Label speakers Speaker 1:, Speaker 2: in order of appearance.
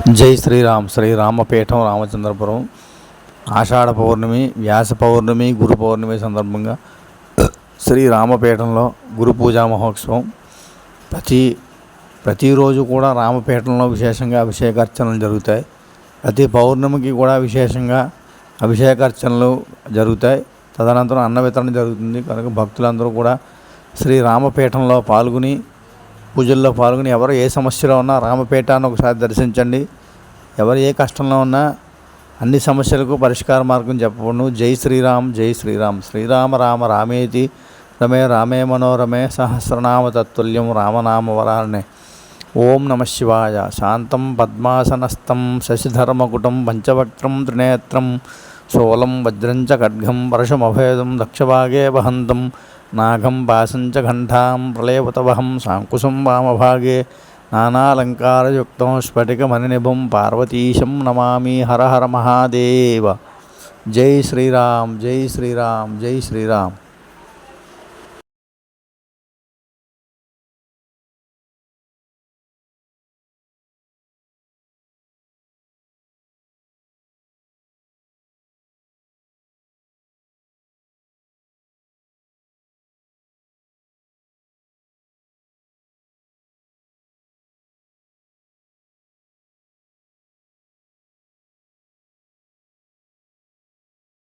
Speaker 1: జై శ్రీరామ్ శ్రీరామపీఠం రామచంద్రపురం. ఆషాఢ పౌర్ణమి వ్యాస పౌర్ణమి గురు పౌర్ణమి సందర్భంగా శ్రీరామపీఠంలో గురు పూజా మహోత్సవం. ప్రతి ప్రతిరోజు కూడా రామపీఠంలో విశేషంగా అభిషేకార్చనలు జరుగుతాయి. ప్రతి పౌర్ణమికి కూడా విశేషంగా అభిషేకార్చనలు జరుగుతాయి. తదనంతరం అన్న వితరణ జరుగుతుంది. కనుక భక్తులందరూ కూడా శ్రీరామపీఠంలో పాల్గొని పూజల్లో పాల్గొని ఎవరు ఏ సమస్యలో ఉన్నా రామపీఠాన్ని ఒకసారి దర్శించండి. ఎవరు ఏ కష్టంలో ఉన్నా అన్ని సమస్యలకు పరిష్కార మార్గం చెప్పబడును. జై శ్రీరామ్ జై శ్రీరామ్. శ్రీరామ రామ రామేతి. రమే రామే మనోరమే సహస్రనామ తత్తుల్యం రామనామ వరాలనే ఓం నమ శివాయ. శాంతం పద్మాసనస్థం శశిధర్మకుటం పంచవక్త్రం త్రినేత్రం శూలం వజ్రం చ ఖడ్గం పరశుమభేదం దక్షభాగే వహంతం నాగం పాశంచ ఘంటాం ప్రళయవతవహం సాంకుశం వామభాగే నానాలంకారయుక్తం స్ఫటికమణినిభం పార్వతీశం నమామి హర హర మహాదేవ. జై శ్రీరామ్ జై శ్రీరామ్ జై శ్రీరామ్.